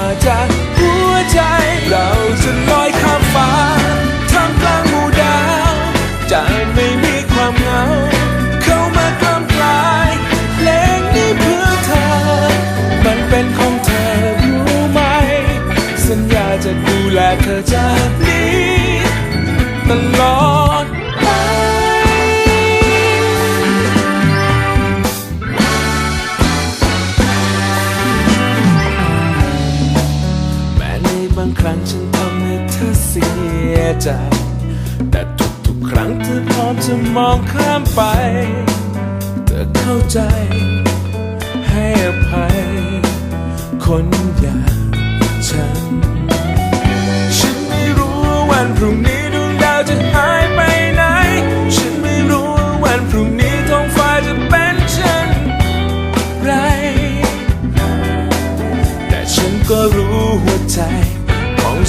มาจากหัวใจ เราจะลอยข้ามฟ้าท่ามกลางหมู่ดาวจะไม่มีความเหงา เข้ามากล้ำกลายเพลงนี้เพื่อเธอ มันเป็นของเธอรู้ไหม สัญญาจะดูแลเธอจาก ในบางครั้งฉันทำให้เธอเสียใจ แต่ทุกๆครั้งเธอพร้อมจะมองข้ามไป เธอเข้าใจ ให้อภัยคนอย่าง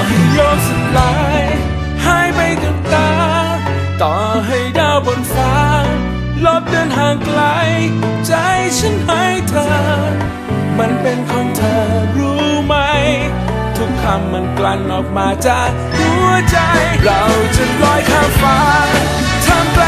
อให้โลกสลายหายไปกับตา ต่อให้ดาวบนฟ้า ลบเดินห่างไกล ใจฉันให้เธอ มันเป็นของเธอรู้ไหม ทุกคำมันกลั่นออกมาจากหัวใจ เราจะลอยข้ามฟ้าทำ